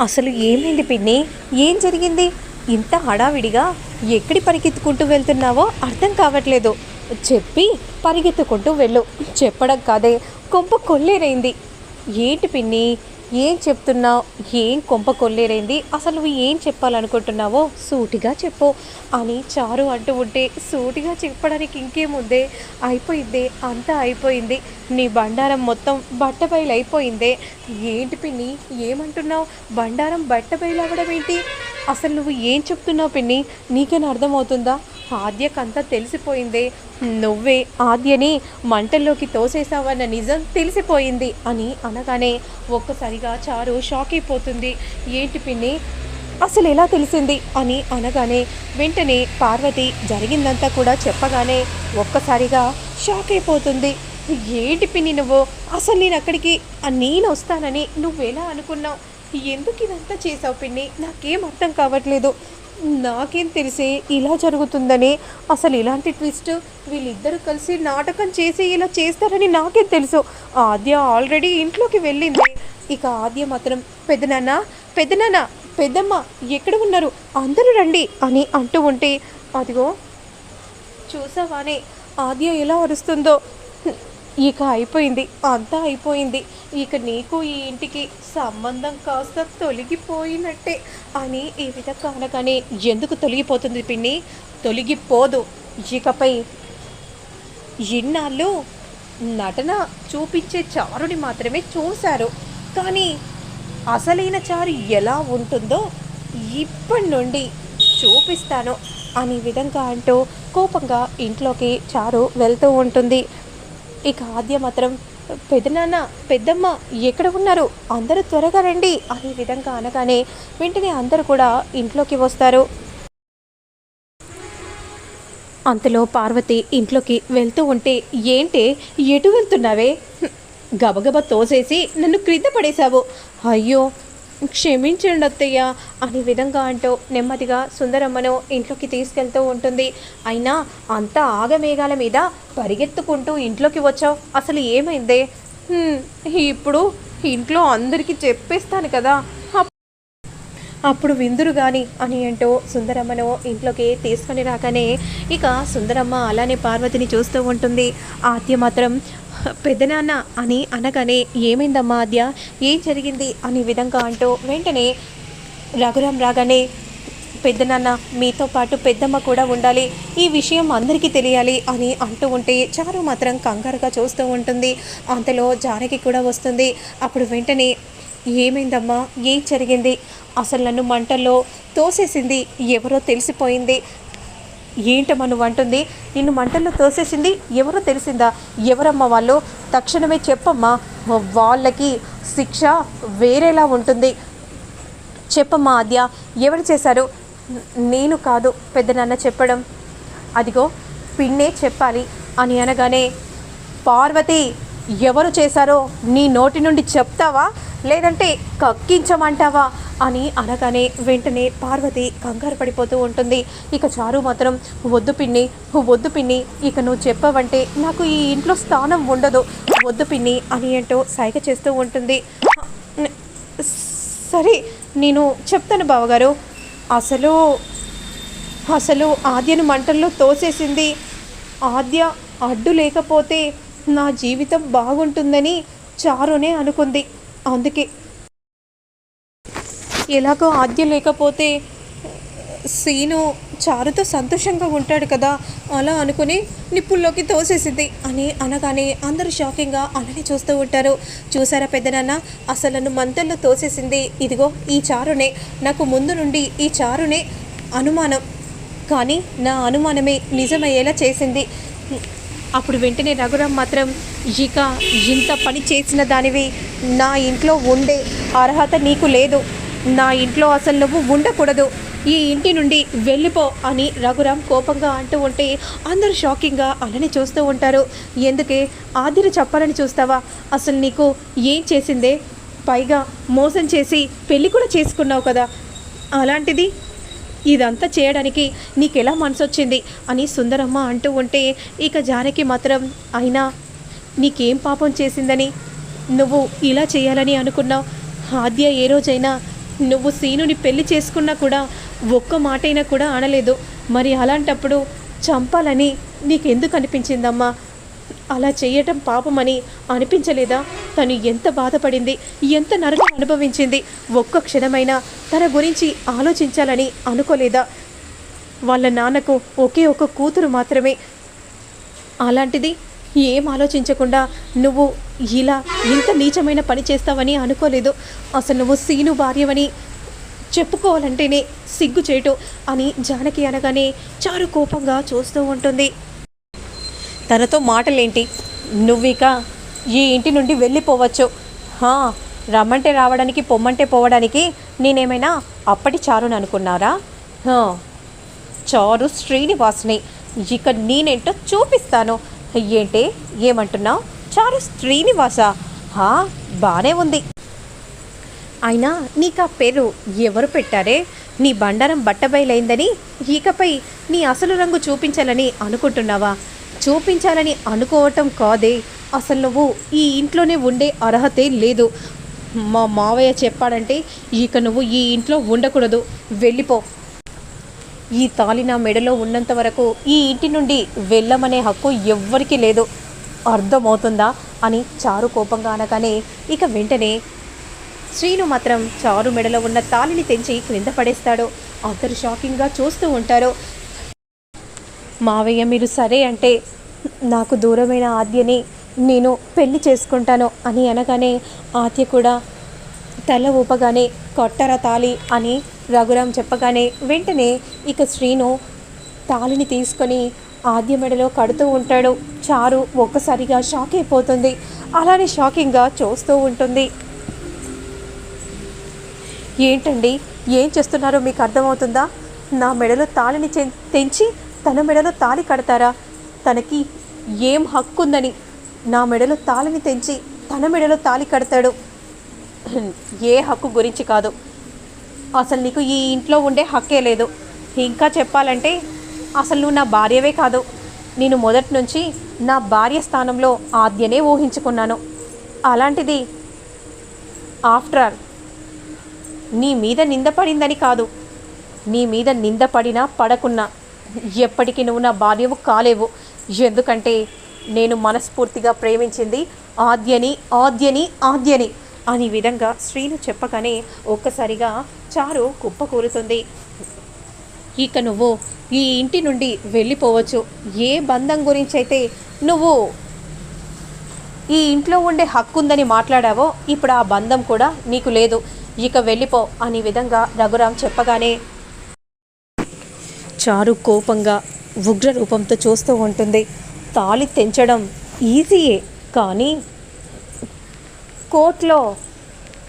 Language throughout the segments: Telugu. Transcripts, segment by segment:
అసలు ఏమైంది పిన్ని? ఏం జరిగింది? ఇంత హడావిడిగా ఎక్కడి పరిగెత్తుకుంటూ వెళ్తున్నావో అర్థం కావట్లేదు. చెప్పి పరిగెత్తుకుంటూ వెళ్ళు. చెప్పడం కాదే కొంప కొల్లేరైంది. ఏంటి పిన్ని? ఏం చెప్తున్నావు? ఏం కొంప కొల్లేరైంది? అసలు నువ్వు ఏం చెప్పాలనుకుంటున్నావో సూటిగా చెప్పు. అని చారు అంటూ ఉంటే సూటిగా చెప్పడానికి ఇంకేముందే? అయిపోయిందే అంతా అయిపోయింది. నీ బండారం మొత్తం బట్టబయలు అయిపోయిందే ఏంటి పిన్ని ఏమంటున్నావు? బండారం బట్టబయలు అవ్వడం ఏంటి అసలు నువ్వు ఏం చెప్తున్నావు పిన్ని? నీకేనా అర్థమవుతుందా? ఆద్యకంతా తెలిసిపోయిందే. నువ్వే ఆద్యని మంటల్లోకి తోసేసావన్న నిజం తెలిసిపోయింది అని అనగానే ఒక్కసారిగా చారు షాక్ అయిపోతుంది ఏంటి పిన్ని? అసలు ఎలా తెలిసింది? అని అనగానే వెంటనే పార్వతి జరిగిందంతా కూడా చెప్పగానే ఒక్కసారిగా షాక్ అయిపోతుంది ఏంటి పిన్ని నువ్వు? అసలు నేను అక్కడికి నేను వస్తానని నువ్వెలా అనుకున్నావు? ఎందుకు ఇదంతా చేసావు పిన్ని? నాకేం అర్థం కావట్లేదు. నాకేం తెలిసే ఇలా జరుగుతుందని అసలు ఇలాంటి ట్విస్ట్ వీళ్ళిద్దరూ కలిసి నాటకం చేసి ఇలా చేస్తారని నాకేం తెలుసు. ఆద్య ఆల్రెడీ ఇంట్లోకి వెళ్ళింది. ఇక ఆద్య మాత్రం పెదనాన్న పెదనాన్న పెద్దమ్మ ఎక్కడ ఉన్నారు? అందరూ రండి అని అంటూ ఉంటే అదిగో చూసావానే ఆద్య ఎలా అరుస్తుందో ఇక అయిపోయింది అంతా అయిపోయింది. ఇక నీకు ఈ ఇంటికి సంబంధం కాస్త తొలగిపోయినట్టే అని ఈ విధంగా అనగానే ఎందుకు తొలగిపోతుంది పిన్ని? తొలగిపోదు. ఇకపై ఇన్నాళ్ళు నటన చూపించే చారుని మాత్రమే చూశారు. కానీ అసలైన చారు ఎలా ఉంటుందో ఇప్పటి నుండి చూపిస్తాను అనే విధంగా అంటూ కోపంగా ఇంట్లోకి చారు వెళ్తూ ఉంటుంది. ఇక ఆద్య మాత్రం పెదనాన్న పెద్దమ్మ ఎక్కడ ఉన్నారు? అందరూ త్వరగా రండి అనే విధంగా అనగానే వెంటనే అందరూ కూడా ఇంట్లోకి వస్తారు. అంతలో పార్వతి ఇంట్లోకి వెళ్తూ ఉంటే ఏంటి ఎటు వెళ్తున్నావే? గబగబా తోసేసి నన్ను క్రింద పడేశావు. అయ్యో క్షమించండి అత్తయ్య అనే విధంగా అంటూ నెమ్మదిగా సుందరమ్మను ఇంట్లోకి తీసుకెళ్తూ ఉంటుంది. అయినా అంత ఆగమేఘాల మీద పరిగెత్తుకుంటూ ఇంట్లోకి వచ్చావు. అసలు ఏమైందే? ఇప్పుడు ఇంట్లో అందరికీ చెప్పేస్తాను కదా. అప్పుడు విందురు గాని అని అంటూ సుందరమ్మను ఇంట్లోకి తీసుకొని రాగానే ఇక సుందరమ్మ అలానే పార్వతిని చూస్తూ ఉంటుంది. ఆద్య మాత్రం పెద్దనాన్న అని అనగానే ఏమైందమ్మా ఆద్య? ఏం జరిగింది అనే విధంగా అంటూ వెంటనే రఘురాం రాగానే పెద్దనాన్న మీతో పాటు పెద్దమ్మ కూడా ఉండాలి. ఈ విషయం అందరికీ తెలియాలి అని అంటూ ఉంటే చారు మాత్రం కంగారుగా చూస్తూ ఉంటుంది. అంతలో జానకి కూడా వస్తుంది. అప్పుడు వెంటనే ఏమైందమ్మా? ఏం జరిగింది? అసలు నన్ను మంటల్లో తోసేసింది ఎవరో తెలిసిపోయింది. ఏంటమ్మా నువ్వు అంటుంది. నిన్ను మంటల్లో తోసేసింది ఎవరో తెలిసిందా? ఎవరమ్మా వాళ్ళు? తక్షణమే చెప్పమ్మా. వాళ్ళకి శిక్ష వేరేలా ఉంటుంది. చెప్పమ్మా ఆద్య ఎవరు చేశారు? నేను కాదు పెద్దనాన్న చెప్పడం. అదిగో పిన్నే చెప్పాలి అని అనగానే పార్వతి ఎవరు చేశారో నీ నోటి నుండి చెప్తావా? లేదంటే కక్కించమంటావా అని అనగానే వెంటనే పార్వతి కంగారు పడిపోతూ ఉంటుంది. ఇక చారు మాత్రం వద్దు పిన్ని వద్దు పిన్ని ఇక నువ్వు చెప్పవంటే నాకు ఈ ఇంట్లో స్థానం ఉండదు. వద్దు పిన్ని అని అంటూ సైగ చేస్తూ ఉంటుంది. సరే నేను చెప్తాను బావగారు. అసలు అసలు ఆద్యను మంటల్లో తోసేసింది. ఆద్య అడ్డు లేకపోతే నా జీవితం బాగుంటుందని చారునే అనుకుంది. అందుకే. ఎలాగో ఆద్య లేకపోతే సీను చారుతో సంతోషంగా ఉంటాడు కదా అలా అనుకుని నిప్పుల్లోకి తోసేసింది. అని అనగానే అందరూ షాకింగ్గా అలానే చూస్తూ ఉంటారు. చూసారా పెద్దనాన్న? అసలు నన్ను తోసేసింది ఇదిగో ఈ చారునే. నాకు ముందు నుండి ఈ చారునే అనుమానం. కానీ నా అనుమానమే నిజమయ్యేలా చేసింది. అప్పుడు వెంటనే రఘురామ్ మాత్రం ఇక ఇంత పని చేసిన దానివి నా ఇంట్లో ఉండే అర్హత నీకు లేదు. నా ఇంట్లో అసలు నువ్వు ఉండకూడదు. ఈ ఇంటి నుండి వెళ్ళిపో అని రఘురామ్ కోపంగా అంటూ ఉంటే అందరూ షాకింగ్గా అలానే చూస్తూ ఉంటారు. ఎందుకే? ఆదిరి చెప్పాలని చూస్తావా? అసలు నీకు ఏం చేసిందే? పైగా మోసం చేసి పెళ్ళి కూడా చేసుకున్నావు కదా. అలాంటిది? ఇదంతా చేయడానికి నీకెలా మనసొచ్చింది? అని సుందరమ్మ అంటూ ఉంటే ఇక జానకి మాత్రం అయినా నీకేం పాపం చేసిందని? నువ్వు ఇలా చేయాలని అనుకున్నావు. ఆద్య ఏ రోజైనా నువ్వు సీనుని పెళ్ళి చేసుకున్నా కూడా ఒక్క మాటైనా కూడా అనలేదు మరి అలాంటప్పుడు చంపాలని నీకెందుకు అనిపించిందమ్మా? అలా చేయటం పాపమని అనిపించలేదా? తను ఎంత బాధపడింది ఎంత నరకం అనుభవించింది ఒక్క క్షణమైనా తన గురించి ఆలోచించాలని అనుకోలేదా? వాళ్ళ నాన్నకు ఒకే ఒక కూతురు మాత్రమే. అలాంటిది ఏం ఆలోచించకుండా నువ్వు ఇలా ఇంత నీచమైన పని చేస్తావని అనుకోలేదు. అసలు నువ్వు సీను భార్యవని చెప్పుకోవాలంటేనే సిగ్గు చేయటం అని జానకి అనగానే చారు కోపంగా చూస్తూ ఉంటుంది. తనతో మాటలేంటి? నువ్విక ఈ ఇంటి నుండి వెళ్ళిపోవచ్చు. రమ్మంటే రావడానికి పొమ్మంటే పోవడానికి నేనేమైనా అప్పటి చారుని అనుకున్నారా? చారు శ్రీనివాస్ని. ఇక నేనేంటో చూపిస్తాను. ఏంటే? ఏమంటున్నావు? చారు శ్రీనివాస. హా బానే ఉంది. అయినా నీకు ఆ పేరు ఎవరు పెట్టారే? నీ బండారం బట్టబయలైందని ఇకపై నీ అసలు రంగు చూపించాలని అనుకుంటున్నావా? చూపించాలని అనుకోవటం కాదే. అసలు నువ్వు ఈ ఇంట్లోనే ఉండే అర్హతే లేదు. మా మావయ్య చెప్పాడంటే ఇక నువ్వు ఈ ఇంట్లో ఉండకూడదు. వెళ్ళిపో. ఈ తాలి నా మెడలో ఉన్నంత వరకు ఈ ఇంటి నుండి వెళ్ళమనే హక్కు ఎవ్వరికీ లేదు. అర్థమవుతుందా? అని చారు కోపంగా అనగానే ఇక వెంటనే శ్రీను మాత్రం చారు మెడలో ఉన్న తాలిని తెంచి క్రింద పడేస్తాడు. అందరు షాకింగ్గా చూస్తూ ఉంటారు మావయ్య మీరు సరే అంటే నాకు దూరమైన ఆద్యని నేను పెళ్ళి చేసుకుంటాను అని అనగానే ఆద్య కూడా తల ఊపగానే కొట్టర తాలి అని రఘురాం చెప్పగానే వెంటనే ఇక శ్రీను తాలిని తీసుకొని ఆద్య మెడలో కడుతూ ఉంటాడు. చారు ఒక్కసారిగా షాక్ అయిపోతుంది. అలానే షాకింగ్గా చూస్తూ ఉంటుంది. ఏంటండి? ఏం చేస్తున్నారో మీకు అర్థమవుతుందా? నా మెడలో తాళిని తెంచి తన మెడలో తాళి కడతారా? తనకి ఏం హక్కు ఉందని నా మెడలో తాళిని తెంచి తన మెడలో తాళి కడతాడు. ఏ హక్కు గురించి కాదు. అసలు నీకు ఈ ఇంట్లో ఉండే హక్కే లేదు. ఇంకా చెప్పాలంటే అసలు నువ్వు నా భార్యవే కాదు. నేను మొదటి నుంచి నా భార్య స్థానంలో ఆద్యనే ఊహించుకున్నాను. అలాంటిది ఆఫ్టర్ ఆల్ నీ మీద నిందపడిందని కాదు. నీ మీద నిందపడినా పడకున్నా ఎప్పటికీ నువ్వు నా భార్యవు కాలేవు. ఎందుకంటే నేను మనస్ఫూర్తిగా ప్రేమించింది ఆద్యని ఆద్యని ఆద్యని అని విధంగా శ్రీను చెప్పగానే ఒక్కసారిగా చారు కుప్పకూరుతుంది. ఇక నువ్వు ఈ ఇంటి నుండి వెళ్ళిపోవచ్చు. ఏ బంధం గురించి అయితే నువ్వు ఈ ఇంట్లో ఉండే హక్కు ఉందని మాట్లాడావో ఇప్పుడు ఆ బంధం కూడా నీకు లేదు. ఇక వెళ్ళిపో అనే విధంగా రఘురాం చెప్పగానే చారు కోపంగా ఉగ్ర రూపంతో చూస్తూ ఉంటుంది. తాళి తెంచడం ఈజీయే కానీ కోర్టులో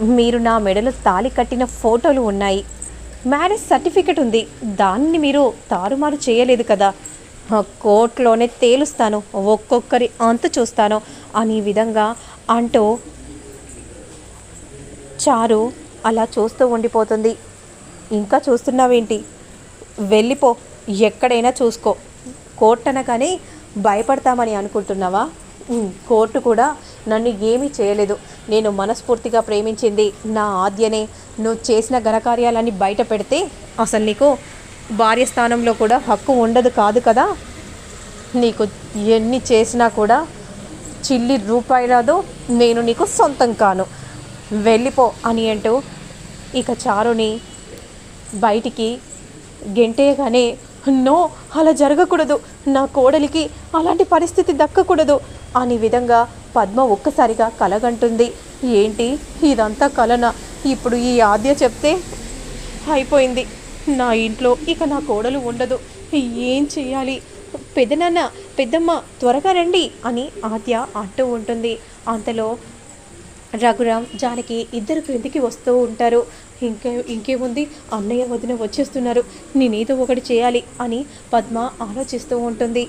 మీరు నా మెడలో తాళి కట్టిన ఫోటోలు ఉన్నాయి. మ్యారేజ్ సర్టిఫికెట్ ఉంది. దాన్ని మీరు తారుమారు చేయలేదు కదా. కోర్టులోనే తేలుస్తాను. ఒక్కొక్కరి అంత చూస్తాను. అని విధంగా అంటూ చారు అలా చూస్తూ ఉండిపోతుంది. ఇంకా చూస్తున్నావేంటి? వెళ్ళిపో. ఎక్కడైనా చూసుకో. కోర్టు అనగానే భయపడతామని అనుకుంటున్నావా? కోర్టు కూడా నన్ను ఏమీ చేయలేదు. నేను మనస్ఫూర్తిగా ప్రేమించింది నా ఆద్యనే. నువ్వు చేసిన ఘనకార్యాలన్నీ బయట పెడితే అసలు నీకు భార్య స్థానంలో కూడా హక్కు ఉండదు కాదు కదా. నీకు ఎన్ని చేసినా కూడా చిల్లి రూపాయలదో నేను నీకు సొంతం కాను. వెళ్ళిపో అని అంటూ ఇక చారుని బయటికి గెంటేయగానే నో అలా జరగకూడదు. నా కోడలికి అలాంటి పరిస్థితి దక్కకూడదు అని విధంగా పద్మ ఒక్కసారిగా కలగంటుంది. ఏంటి? ఇదంతా కలన? ఇప్పుడు ఈ ఆద్య చెప్తే అయిపోయింది. నా ఇంట్లో ఇక నా కోడలు ఉండదు. ఏం చేయాలి పెద్దనాన్న పెద్దమ్మ త్వరగా రండి అని ఆద్య అంటూ ఉంటుంది. అంతలో రఘురామ్ జానకి ఇద్దరు క్రిందికి వస్తూ ఉంటారు. ఇంకే ఇంకేముంది? అన్నయ్య వదిన వచ్చేస్తున్నారు. నేనేదో ఒకటి చేయాలి అని పద్మ ఆలోచిస్తూ ఉంటుంది.